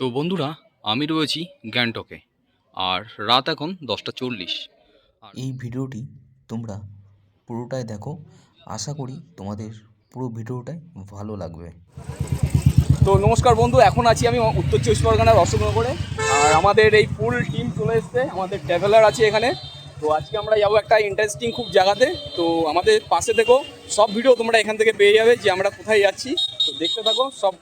তো বন্ধুরা আমি রয়েছি গ্যাংটকে আর রাত এখন দশটা চল্লিশ। এই ভিডিওটি তোমরা পুরোটাই দেখো আশা করি তোমাদের পুরো ভিডিওটাই ভালো লাগবে। তো নমস্কার বন্ধু এখন আছি আমি উত্তর চব্বিশ পরগনার অশোকনগরে আর আমাদের এই ফুল টিম চলে এসছে আমাদের ট্রাভেলার আছে এখানে। তো আজকে আমরা যাব একটা ইন্টারেস্টিং খুব জায়গাতে তো আমাদের পাশে থেকো সব ভিডিও তোমরা এখান থেকে পেয়ে যাবে যে আমরা কোথায় যাচ্ছি। তো দেখতে থাকো সব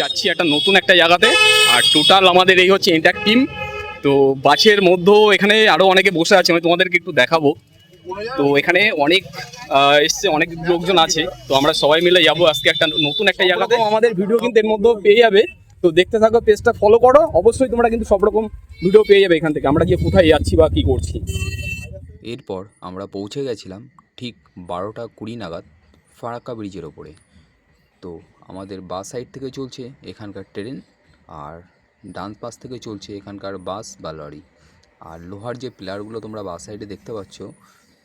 যাচ্ছি একটা নতুন একটা জায়গাতে। আর টোটাল আমাদের এই হচ্ছে ইন্টার টিম তো বাসের মধ্যেও এখানে আরও অনেকে বসে আছে আমি তোমাদেরকে একটু দেখাবো। তো এখানে অনেক এসছে অনেক লোকজন আছে। তো আমরা সবাই মিলে যাব আজকে একটা নতুন একটা জায়গাতে। আমাদের ভিডিও কিন্তু এর মধ্যেও পেয়ে যাবে। তো দেখতে থাকো পেজটা ফলো করো। অবশ্যই তোমরা কিন্তু সব রকম ভিডিও পেয়ে যাবে এখান থেকে। আমরা গিয়ে কোথায় যাচ্ছি বা কি করছি। এরপর আমরা পৌঁছে গেছিলাম ঠিক বারোটা কুড়ি নাগাদ ফারাক্কা ব্রিজের ওপরে। তো আমাদের বাস সাইড থেকে চলছে এখানকার ট্রেন আর ডান পাশ থেকে চলছে এখানকার বাস বা লরি। আর লোহার যে পিলারগুলো তোমরা বাস সাইডে দেখতে পাচ্ছ,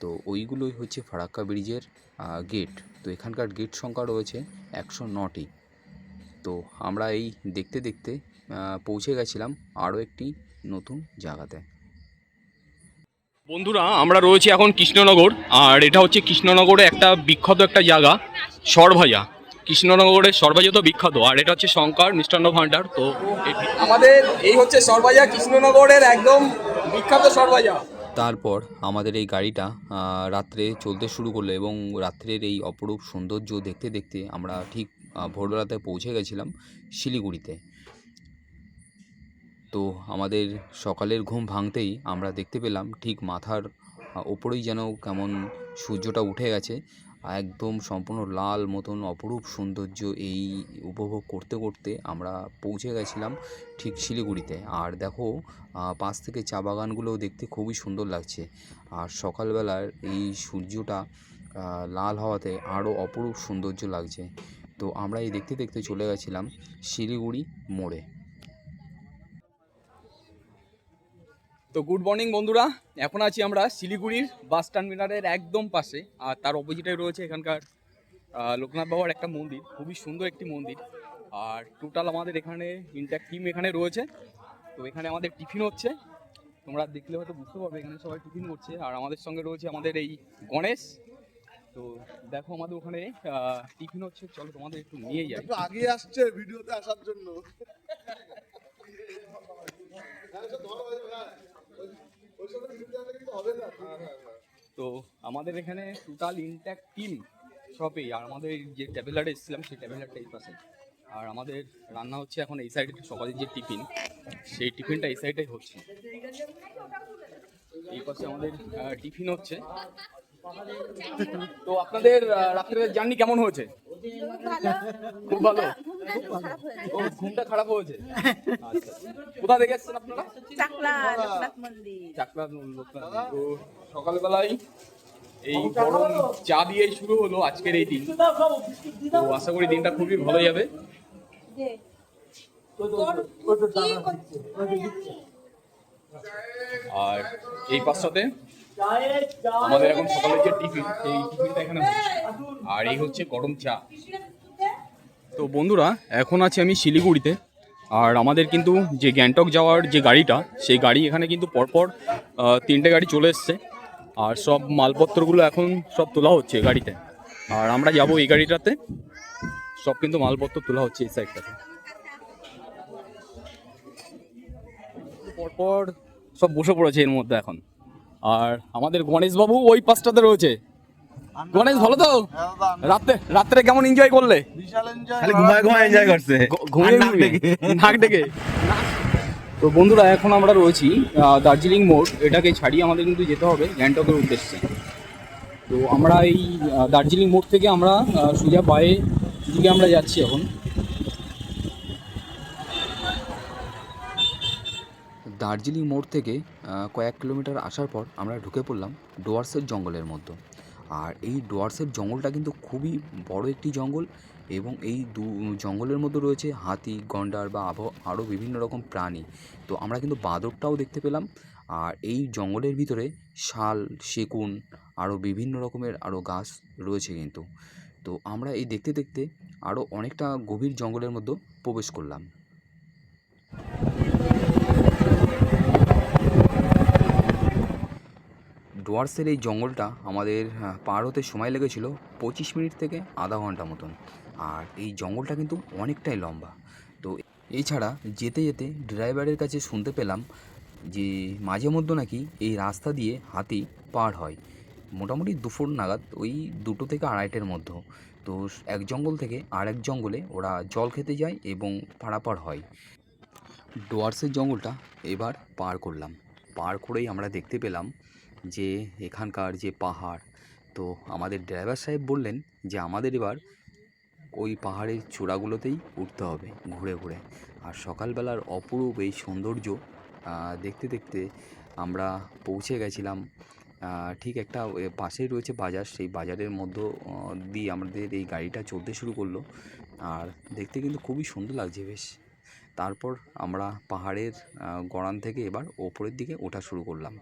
তো ওইগুলোই হচ্ছে ফারাক্কা ব্রিজের গেট তো এখানকার গেট সংখ্যা রয়েছে একশো নটি। তো আমরা এই দেখতে দেখতে পৌঁছে গেছিলাম আরও একটি নতুন জায়গাতে। বন্ধুরা, আমরা রয়েছি এখন কৃষ্ণনগর, আর এটা হচ্ছে কৃষ্ণনগরে একটা বিখ্যাত একটা জায়গা, সরভাজা। কৃষ্ণনগরের সরভাজা তো বিখ্যাত আর এটা হচ্ছে শঙ্কর মিষ্টান্ন ভাণ্ডার তো আমাদের এই হচ্ছে সরবাজা কৃষ্ণনগরের একদম বিখ্যাত সরবাজা। তারপর আমাদের এই গাড়িটা রাত্রে চলতে শুরু করল এবং রাত্রের এই অপরূপ সৌন্দর্য দেখতে দেখতে আমরা ঠিক ভোরবেলাতে পৌঁছে গেছিলাম শিলিগুড়িতে। তো আমাদের সকালের ঘুম ভাঙতেই আমরা দেখতে পেলাম ঠিক মাথার ওপরেই যেন কেমন সূর্যটা উঠে গেছে। একদম সম্পূর্ণ লাল মতন, অপরূপ সৌন্দর্য এই উপভোগ করতে করতে আমরা পৌঁছে গেছিলাম ঠিক শিলিগুড়িতে। আর দেখো পাশ থেকে চা বাগানগুলোও দেখতে খুবই সুন্দর লাগছে। আর সকালবেলার এই সূর্যটা লাল হওয়াতে আরও অপরূপ সৌন্দর্য লাগছে। তো আমরা এই দেখতে দেখতে চলে গেছিলাম শিলিগুড়ি মোড়ে। তো গুড মর্নিং বন্ধুরা এখন আছি আমরা শিলিগুড়ির বাস টার্মিনালের একদম পাশে আর তার অপোজিটে রয়েছে এখানকার লোকনাথ বাবার একটা মন্দির খুবই সুন্দর একটি মন্দির আর টোটাল আমাদের এখানে ইন্ট্যাক্ট টিম এখানে রয়েছে তো এখানে আমাদের টিফিন হচ্ছে তোমরা দেখলে হয়তো বুঝতে পারবে এখানে সবাই টিফিন করছে আর আমাদের সঙ্গে রয়েছে আমাদের এই গণেশ তো দেখো আমাদের ওখানে টিফিন হচ্ছে চলো তোমাদের একটু নিয়ে যাই। একটু আগে আসছে ভিডিওতে আসার জন্য। তো আমাদের এখানে টোটাল ইনট্যাক্ট টিম সবই আর আমাদের যে ট্যাবলেট এসেছিলাম সেই ট্যাবলেটটা এই পাশে। আর আমাদের রান্না হচ্ছে এখন এই সাইডে সকালের যে টিফিন সেই টিফিনটা এই সাইডেই হচ্ছে। এই পাশে আমাদের টিফিন হচ্ছে। তো আপনাদের রাত্রের জার্নি কেমন হয়েছে? খুব ভালো? ঘুমটা খারাপ হয়েছে? আচ্ছা। কোথা থেকে এসেছেন আপনারা? চাকলা লোকনাথ মন্দির। চাকলা লোকনাথ। তো সকালবেলায় এই গরম চা দিয়েই শুরু হলো আজকের এই দিন। তো আশা করি দিনটা খুবই ভালো যাবে। আর এই পাঁচটাতে আমাদের এখন সকালের যে টিফিন সেই টিফিনটা এখানে আর এই হচ্ছে গরম চা। তো বন্ধুরা, এখন আছি আমি শিলিগুড়িতে। আর আমাদের কিন্তু যে গ্যাংটক যাওয়ার যে গাড়িটা, সেই গাড়ি এখানে কিন্তু পরপর তিনটে গাড়ি চলে এসছে। আর সব মালপত্রগুলো এখন সব তোলা হচ্ছে গাড়িতে। আর আমরা যাব এই গাড়িটাতে। সব কিন্তু মালপত্র তোলা হচ্ছে এই সাইডটাতে। পরপর সব বসে পড়েছে এর মধ্যে এখন। আর আমাদের গণেশবাবু ওই পাশটাতে রয়েছে। গণেশ ভালো তো? রাত্রে রাত্রে কেমন এনজয় করলে? খালি ঘুমায় ঘুমায় এনজয় করছে। ঘুমিয়ে ঘুমিয়ে। নাক ডেকে। তো বন্ধুরা এখন আমরা রয়েছি আহ, দার্জিলিং মোড়। এটাকে ছাড়িয়ে আমাদের কিন্তু যেতে হবে গ্যাংটকের উদ্দেশ্যে। তো আমরা এই দার্জিলিং মোড় থেকে আমরা সোজা পায়ে দিকে আমরা যাচ্ছি এখন। দার্জিলিং মোড় থেকে আহ, কয়েক কিলোমিটার আসার পর আমরা ঢুকে পড়লাম ডোয়ার্সের জঙ্গলের মধ্যে। আর এই ডোয়ার্সের জঙ্গলটা কিন্তু খুবই বড় একটি জঙ্গল এবং এই দু, জঙ্গলের মধ্যে রয়েছে হাতি, গন্ডার বা আবহ, আরও বিভিন্ন রকম প্রাণী। তো আমরা কিন্তু বাঁদরটাও দেখতে পেলাম। আর এই জঙ্গলের ভিতরে শাল সেগুন আরও বিভিন্ন রকমের আরও গাছ রয়েছে কিন্তু। তো আমরা এই দেখতে দেখতে আরও অনেকটা গভীর জঙ্গলের মধ্যে প্রবেশ করলাম। ডুয়ার্সের এই জঙ্গলটা আমাদের পার হতে সময় লেগেছিল পঁচিশ মিনিট থেকে আধা ঘণ্টা মতন। আর এই জঙ্গলটা কিন্তু অনেকটাই লম্বা। তো এছাড়া যেতে যেতে ড্রাইভারের কাছে শুনতে পেলাম যে মাঝে মধ্যে নাকি এই রাস্তা দিয়ে হাতি পার হয়। মোটামুটি দুপুর নাগাদ ওই দুটো থেকে আড়াইটের মধ্যে। তো এক জঙ্গল থেকে আরেক জঙ্গলে ওরা জল খেতে যায় এবং পারাপার হয়। ডুয়ার্সের জঙ্গলটা এবার পার করলাম। পার করেই আমরা দেখতে পেলাম যে এখানকার যে পাহাড়, তো আমাদের ড্রাইভার সাহেব বললেন যে আমাদের এবার ওই পাহাড়ের চূড়াগুলোতেই উঠতে হবে ঘুরে ঘুরে। আর সকালবেলার অপরূপ এই সৌন্দর্য দেখতে দেখতে আমরা পৌঁছে গেছিলাম ঠিক একটা পাশেই রয়েছে বাজার, সেই বাজারের মধ্য দিয়ে আমাদের এই গাড়িটা চলতে শুরু করল। আর দেখতে কিন্তু খুবই সুন্দর লাগছে বেশ। তারপর আমরা পাহাড়ের গড়ান থেকে এবার ওপরের দিকে ওঠা শুরু করলাম।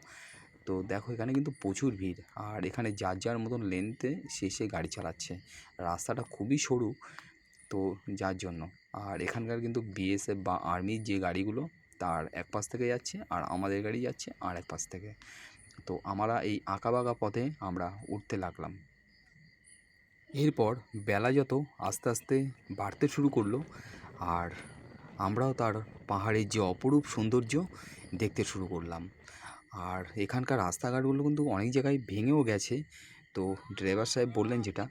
তো দেখো এখানে কিন্তু প্রচুর ভিড়। আর এখানে যার যার মতন লেন্থে শেষে গাড়ি চালাচ্ছে। রাস্তাটা খুবই সরু তো যার জন্য। আর এখানকার কিন্তু বিএসএফ বা আর্মির যে গাড়িগুলো, তার এক পাশ থেকে যাচ্ছে আর আমাদের গাড়ি যাচ্ছে আর এক পাশ থেকে। তো আমরা এই আঁকাবাঁকা পথে আমরা উঠতে লাগলাম। এরপর বেলা যত আস্তে আস্তে বাড়তে শুরু করল আর আমরাও তার পাহাড়ের যে অপরূপ সৌন্দর্য দেখতে শুরু করলাম। আর এখানকার রাস্তাঘাটগুলো কিন্তু অনেক জায়গায় ভেঙেও গেছে। তো ড্রাইভার সাহেব বললেন যেটা,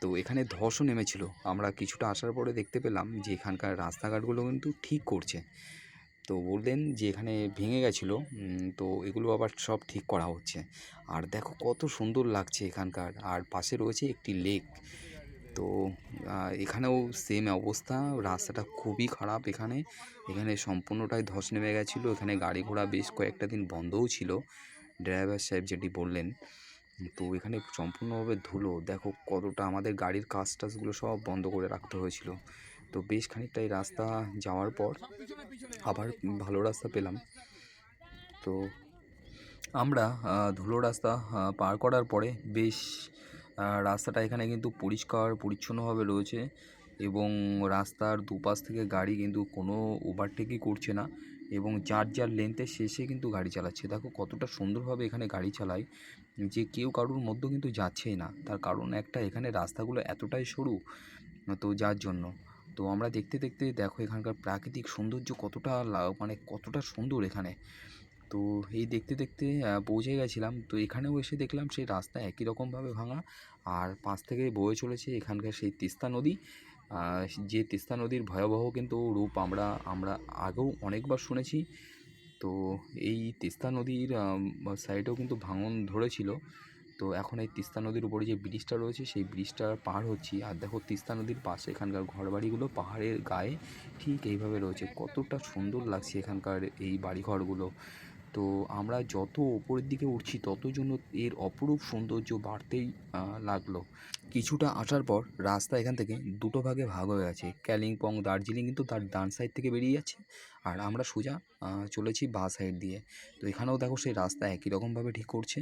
তো এখানে ধসও নেমেছিল। আমরা কিছুটা আসার পরে দেখতে পেলাম যে এখানকার রাস্তাঘাটগুলো কিন্তু ঠিক করছে। তো বললেন যে এখানে ভেঙে গেছিল তো এগুলো আবার সব ঠিক করা হচ্ছে। আর দেখো কত সুন্দর লাগছে এখানকার। আর পাশে রয়েছে একটি লেক। তো এখানেও সেম অবস্থা। রাস্তাটা খুবই খারাপ এখানে। এখানে সম্পূর্ণটাই ধস নেমে গেছিল। এখানে গাড়ি ঘোড়া বেশ কয়েকটা দিন বন্ধও ছিল ড্রাইভার সাহেব যেটি বললেন। তো এখানে সম্পূর্ণভাবে ধুলো। দেখো কতটা আমাদের গাড়ির কাজ টাজগুলো সব বন্ধ করে রাখতে হয়েছিল। তো বেশ খানিকটা এই রাস্তা যাওয়ার পর আবার ভালো রাস্তা পেলাম। তো আমরা ধুলো রাস্তা পার করার পরে বেশ রাস্তাটা এখানে কিন্তু পরিষ্কার, পরিচ্ছন্নভাবে রয়েছে এবং রাস্তার দুপাশ থেকে গাড়ি কিন্তু কোনো ওভারটেকই করছে না এবং যার যার লেন্থের শেষে কিন্তু গাড়ি চালাচ্ছে। দেখো কতটা সুন্দরভাবে এখানে গাড়ি চালায় যে কেউ কারোর মধ্যে কিন্তু যাচ্ছেই না। তার কারণ একটা এখানে রাস্তাগুলো এতটাই সরু, তো যার জন্য। তো আমরা দেখতে দেখতে দেখো এখানকার প্রাকৃতিক সৌন্দর্য কতটা মানে কতটা সুন্দর এখানে। তো এই দেখতে দেখতে পৌঁছে গেছিলাম। তো এখানেও এসে দেখলাম সেই রাস্তা একই রকমভাবে ভাঙা। আর পাশ থেকে বয়ে চলেছে এখানকার সেই তিস্তা নদী। যে তিস্তা নদীর ভয়াবহ কিন্তু রূপ আমরা আমরা আগেও অনেকবার শুনেছি। তো এই তিস্তা নদীর সাইডেও কিন্তু ভাঙন ধরেছিল। তো এখন এই তিস্তা নদীর উপরে যে ব্রিজটা রয়েছে, সেই ব্রিজটা পার হচ্ছি। আর দেখো তিস্তা নদীর পাশে এখানকার ঘরবাড়িগুলো পাহাড়ের গায়ে ঠিক এইভাবে রয়েছে। কতটা সুন্দর লাগছে এখানকার এই বাড়িঘরগুলো। তো আমরা যত ওপরের দিকে উঠছি, তত জন্য এর অপরূপ সৌন্দর্য বাড়তেই লাগল। কিছুটা আসার পর রাস্তা এখান থেকে দুটো ভাগে ভাগ হয়ে গেছে। কালিম্পং দার্জিলিং কিন্তু তার ডান সাইড থেকে বেরিয়ে যাচ্ছে আর আমরা সোজা চলেছি বা সাইড দিয়ে। তো এখানেও দেখো সেই রাস্তা একই রকমভাবে ঠিক করছে।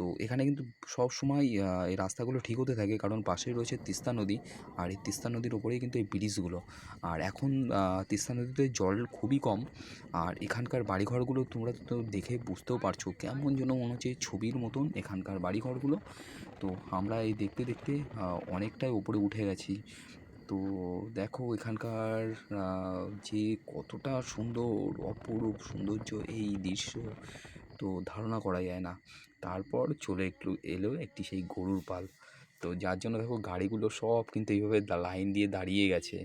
তো এখানে কিন্তু সব সময় এই রাস্তাগুলো ঠিক হতে থাকে। কারণ পাশেই রয়েছে তিস্তা নদী। আর এই তিস্তা নদীর ওপরেই কিন্তু এই ব্রিজগুলো। আর এখন তিস্তা নদীতে জল খুবই কম। আর এখানকার বাড়িঘরগুলো তোমরা তো দেখে বুঝতেও পারছ, কেমন যেন মনে হচ্ছে ছবির মতন এখানকার বাড়িঘরগুলো। তো আমরা এই দেখতে দেখতে অনেকটাই উপরে উঠে গেছি। তো দেখো এখানকার যে কতটা সুন্দর, অপরূপ সৌন্দর্য এই দৃশ্য। তো ধারণা করা যায় না। তারপর চলে একটু এলো একটি সেই গরুর পাল। তো যার জন্য দেখো গাড়িগুলো সব কিন্তু এইভাবে লাইন দিয়ে দাঁড়িয়ে গেছে।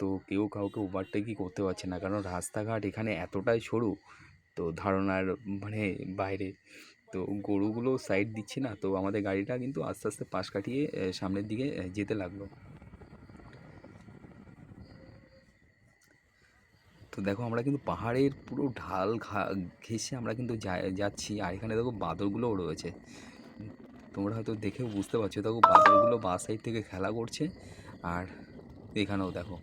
তো কেউ কাউকে ওভারটেকই করতে পারছে না। কারণ রাস্তাঘাট এখানে এতটাই সরু, তো ধারণার মানে বাইরে। তো গরুগুলো সাইড দিচ্ছে না, তো আমাদের গাড়িটা কিন্তু আস্তে আস্তে পাশ কাটিয়ে সামনের দিকে যেতে লাগল। তো দেখো আমরা কিন্তু পাহাড়ের পুরো ঢাল ঘা- ঘেঁষে আমরা কিন্তু যাচ্ছি। আর এখানে দেখো বাদরগুলোও রয়েছে। তোমরা হয়তো দেখেও বুঝতে পারছ, দেখো বাদরগুলো বা সাইড থেকে খেলা করছে। আর এখানেও দেখো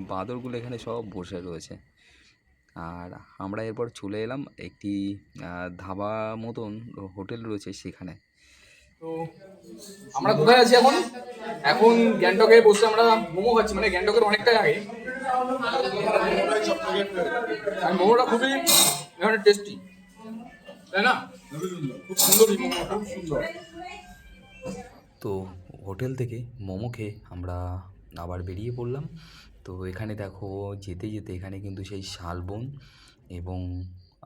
বাদরগুলো এখানে সব বসে রয়েছে। আর আমরা এরপর চলে এলাম একটি ধাবা মতন হোটেল রয়েছে সেখানে। তো আমরা কোথায় আছি এখন? এখন গ্যাংটকে বসে আমরা মোমো খাচ্ছি। মানে গ্যাংটকের অনেকটাই আগে। আর মোমোটা খুবই এখানে টেস্টি তাই না? খুব সুন্দর মোমো খুব সুন্দর। তো হোটেল থেকে মোমো খেয়ে আমরা আবার বেরিয়ে পড়লাম। তো এখানে দেখো, যেতে যেতে এখানে কিন্তু সেই শালবন এবং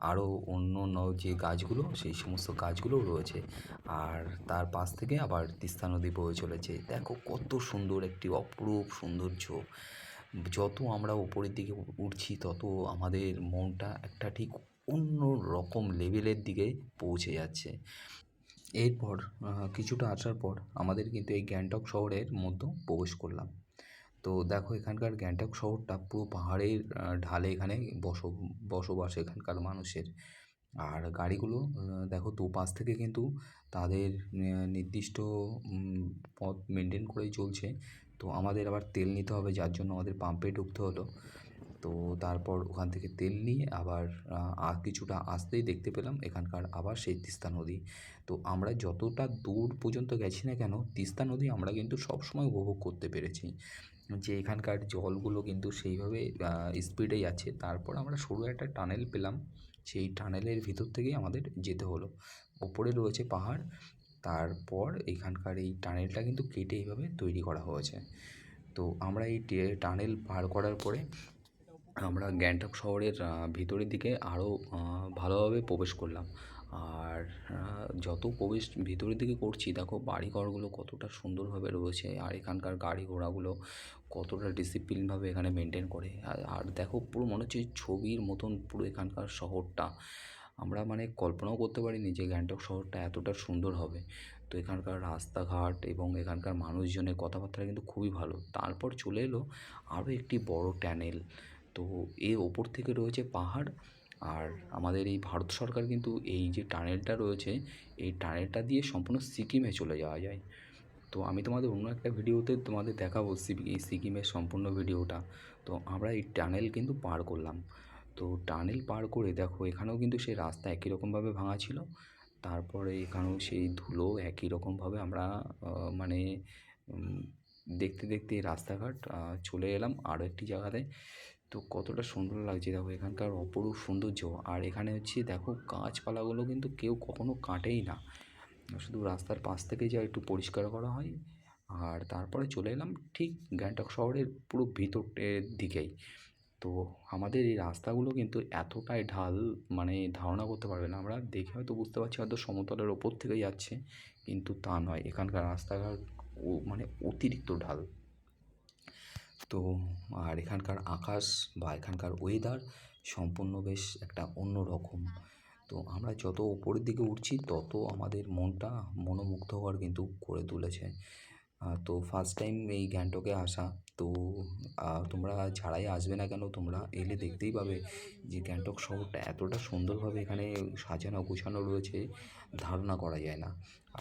আরও অন্য অন্য যে গাছগুলো, সেই সমস্ত গাছগুলোও রয়েছে। আর তার পাশ থেকে আবার তিস্তা নদী বয়ে চলেছে। দেখো কত সুন্দর একটি অপরূপ সৌন্দর্য। যত আমরা উপরের দিকে উঠছি, তত আমাদের মনটা একটা ঠিক অন্য রকম লেভেলের দিকে পৌঁছে যাচ্ছে। এরপর কিছুটা আসার পর আমাদের কিন্তু এই গ্যাংটক শহরের মধ্যে প্রবেশ করলাম। তো দেখো এখানকার গ্যাংটক শহরটা পুরো পাহাড়ের ঢালে এখানে বস বসবাস এখানকার মানুষের। আর গাড়িগুলো দেখো দুপাশ থেকে কিন্তু তাদের নির্দিষ্ট পথ মেনটেন করেই চলছে। তো আমাদের আবার তেল নিতে হবে, যার জন্য আমাদের পাম্পে ঢুকতে হলো। তো তারপর ওখান থেকে তেল নিয়ে আবার কিছুটা আসতেই দেখতে পেলাম, এখানকার আবার সেই তিস্তা নদী। তো আমরা যতটা দূর পর্যন্ত গেছি না কেন, তিস্তা নদী আমরা কিন্তু সবসময় উপভোগ করতে পেরেছি। যে এখানকার জলগুলো কিন্তু সেইভাবে স্পিডে যাচ্ছে, তারপর আমরা সরু একটা টানেল পেলাম। সেই টানেলের ভিতর থেকেই আমাদের যেতে হলো। ওপরে রয়েছে পাহাড় তারপর এখানকার এই টানেলটা কিন্তু কেটে এইভাবে তৈরি করা হয়েছে। তো আমরা এই টানেল পার করার পরে আমরা গ্যাংটক শহরের ভিতরের দিকে আরও ভালোভাবে প্রবেশ করলাম। আর যত প্রবেশ ভিতরের দিকে করছি, দেখো বাড়িঘরগুলো কতটা সুন্দরভাবে রয়েছে, আর এখানকার গাড়ি ঘোড়াগুলো কতটা ডিসিপ্লিনভাবে এখানে মেনটেন করে। আর দেখো পুরো মনে হচ্ছে ছবির মতন পুরো এখানকার শহরটা। আমরা মানে কল্পনাও করতে পারিনি যে গ্যাংটক শহরটা এতটা সুন্দর হবে। তো এখানকার রাস্তাঘাট এবং এখানকার মানুষজনের কথাবার্তা কিন্তু খুবই ভালো। তারপর চলে এলো আরও একটি বড় ট্যানেল। তো এর ওপর থেকে রয়েছে পাহাড় আর আমাদের এই ভারত সরকার কিন্তু এই যে টানেলটা রয়েছে, এই টানেলটা দিয়ে সম্পূর্ণ সিকিমে চলে যাওয়া যায়। তো আমি তোমাদের অন্য একটা ভিডিওতে তোমাদের দেখাবো এই সিকিমের সম্পূর্ণ ভিডিওটা। তো আমরা এই টানেল কিন্তু পার করলাম। তো টানেল পার করে দেখো, এখানেও কিন্তু সেই রাস্তা একই রকমভাবে ভাঙা ছিল। তারপরে এখানেও সেই ধুলো একই রকমভাবে আমরা মানে দেখতে দেখতে রাস্তাঘাট চলে এলাম আরও একটি জায়গাতে। তো কতটা সুন্দর লাগছে দেখো, এখানকার অপরূপ সৌন্দর্য। আর এখানে হচ্ছে দেখো, গাছপালাগুলো কিন্তু কেউ কখনো কাটেই না। শুধু রাস্তার পাশ থেকে যা একটু পরিষ্কার করা হয়। আর তারপরে চলে এলাম ঠিক গ্যাংটক শহরের পুরো ভিতরের দিকেই। তো আমাদের এই রাস্তাগুলো কিন্তু এতটাই ঢাল মানে ধারণা করতে পারবে না। আমরা দেখে হয়তো বুঝতে পারছি হয়তো সমতলের ওপর থেকে যাচ্ছে, কিন্তু তা নয়। এখানকার রাস্তাঘাট ও মানে অতিরিক্ত ঢাল। তো আর এখানকার আকাশ বা এখানকার ওয়েদার সম্পূর্ণ বেশ একটা অন্য রকম। তো আমরা যত ওপরের দিকে উঠছি, তত আমাদের মনটা মনোমুগ্ধকর কিন্তু করে তুলেছে। তো ফার্স্ট টাইম এই গ্যাংটকে আসা। তো তোমরা ছাড়াই আসবে না কেন, তোমরা এলে দেখতেই পাবে যে গ্যাংটক শহরটা এতটা সুন্দরভাবে এখানে সাজানো গোছানো রয়েছে, ধারণা করা যায় না।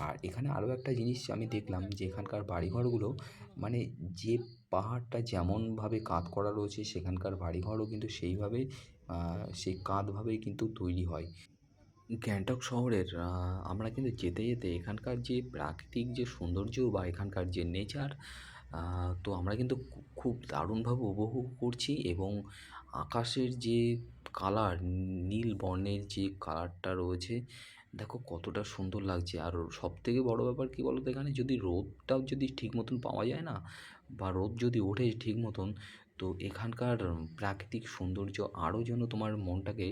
আর এখানে আরও একটা জিনিস আমি দেখলাম যে এখানকার বাড়িঘরগুলো মানে যে পাহাড়টা যেমনভাবে কাঁধ করা রয়েছে, সেখানকার বাড়িঘরও কিন্তু সেইভাবে সেই কাঁধভাবেই কিন্তু তৈরি হয়। গ্যাংটক শহরের আমরা কিন্তু যেতে যেতে এখানকার যে প্রাকৃতিক যে সৌন্দর্য বা এখানকার যে নেচার তো আমরা কিন্তু খুব দারুণভাবে উপভোগ করছি এবং আকাশের যে কালার নীল বর্ণের যে কালারটা রয়েছে, দেখো কতটা সুন্দর লাগছে। আর সব থেকে বড় ব্যাপার কী বলো তো এখানে যদি রোদটাও যদি ঠিক মতন পাওয়া যায় না, বা রোদ যদি ওঠে ঠিক মতন, তো এখানকার প্রাকৃতিক সৌন্দর্য আরও যেন তোমার মনটাকে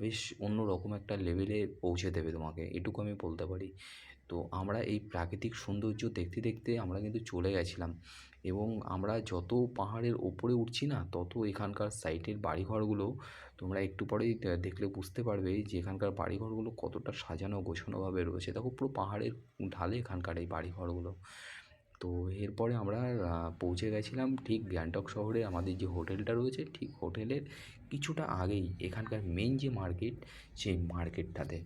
বেশ অন্য রকম একটা লেভেলে পৌঁছে দেবে তোমাকে, এটুকু আমি বলতে পারি। তো আমরা এই প্রাকৃতিক সৌন্দর্য দেখতে দেখতে আমরা কিন্তু চলে গেছিলাম এবং আমরা যত পাহাড়ের ওপরে উঠছি না, তত এখানকার সাইটের বাড়িঘরগুলো তোমরা একটু পরেই দেখলে বুঝতে পারবে যে এখানকার বাড়িঘরগুলো কতটা সাজানো গোছানোভাবে রয়েছে। দেখো পুরো পাহাড়ের ঢালে এখানকার এই বাড়িঘরগুলো। তো এরপরে আমরা পৌঁছে গেছিলাম ঠিক গ্যাংটক শহরে আমাদের যে হোটেলটা রয়েছে ঠিক হোটেলের কিছুটা আগেই এখানকার মেন যে মার্কেট সেই মার্কেটটাতে।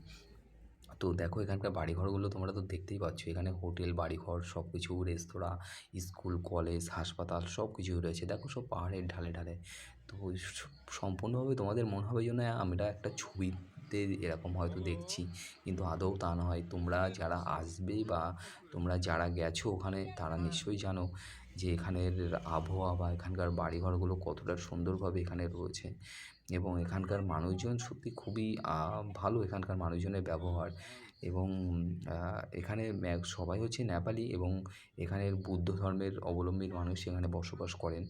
তো দেখো এখানকার বাড়িঘরগুলো তোমরা তো দেখতেই পাচ্ছ, এখানে হোটেল, বাড়িঘর সব কিছু রেস্তোরাঁ, স্কুল, কলেজ, হাসপাতাল সব কিছুই রয়েছে। দেখো সব পাহাড়ের ঢালে ঢালে। তো সম্পূর্ণভাবে তোমাদের মনে হবে যেন আমরা একটা ছবিতে এরকম হয়তো দেখছি। কিন্তু আদৌ তা নয়, তোমরা যারা আসবে বা তোমরা যারা গেছো ওখানে, তারা নিশ্চয়ই জানো যে এখানের আবহাওয়া বা এখানকার বাড়িঘরগুলো কতটা সুন্দরভাবে এখানে রয়েছে। এবং এখানকার মানুষজন সত্যি খুবই ভালো এখানকার মানুষজনের ব্যবহার। এবং এখানে সবাই হচ্ছে নেপালি এবং এখানের বুদ্ধ ধর্মের অবলম্বী মানুষ এখানে বসবাস করেন।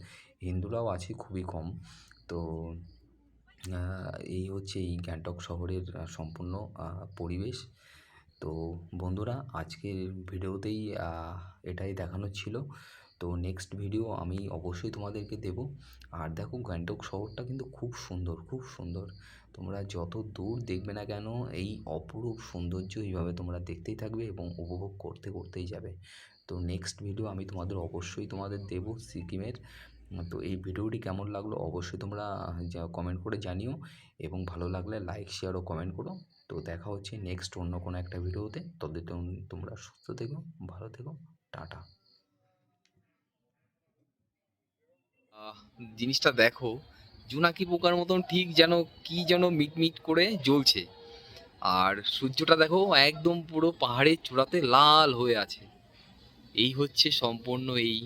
হিন্দুরাও আছে খুবই কম। তো এই হচ্ছে এই গ্যাংটক শহরের সম্পূর্ণ পরিবেশ। তো বন্ধুরা, আজকের ভিডিওতেই এটাই দেখানোর ছিল। তো নেক্সট ভিডিও আমি অবশ্যই তোমাদেরকে দেব। আর দেখো, গ্যাংটক শহরটা কিন্তু খুব সুন্দর খুব সুন্দর। তোমরা যত দূর দেখবে না কেন, এই অপরূপ সৌন্দর্য এইভাবে তোমরা দেখতেই থাকবে এবং উপভোগ করতে, করতেই যাবে। তো নেক্সট ভিডিও আমি তোমাদের অবশ্যই তোমাদের দেব সিকিমের তো এই ভিডিওটি কেমন লাগল অবশ্যই তোমরা কমেন্ট করে জানিও এবং ভালো লাগলে লাইক শেয়ার ও কমেন্ট করো। তো দেখা হচ্ছে নেক্সট অন্য কোনো একটা ভিডিওতে। ততদিন তোমরা সুস্থ থেকো, ভালো থেকো, টাটা। জিনিসটা দেখো, জোনাকি পোকার মতন ঠিক যেন কি যেন মিটমিট করে জ্বলছে। আর সূর্যটা দেখো একদম পুরো পাহাড়ের চূড়াতে লাল হয়ে আছে। এই হচ্ছে সম্পূর্ণ এই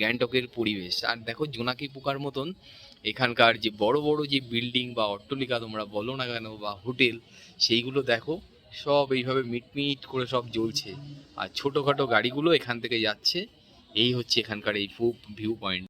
গ্যাংটকের পরিবেশ। আর দেখো জোনাকি পোকার মতন এখানকার যে বড় বড় যে বিল্ডিং বা অট্টলিকা তোমরা বলো না কেন বা হোটেল, সেইগুলো দেখো সব এইভাবে মিটমিট করে সব জ্বলছে। আর ছোটোখাটো গাড়িগুলো এখান থেকে যাচ্ছে। এই হচ্ছে এখানকার এই ভিউ পয়েন্ট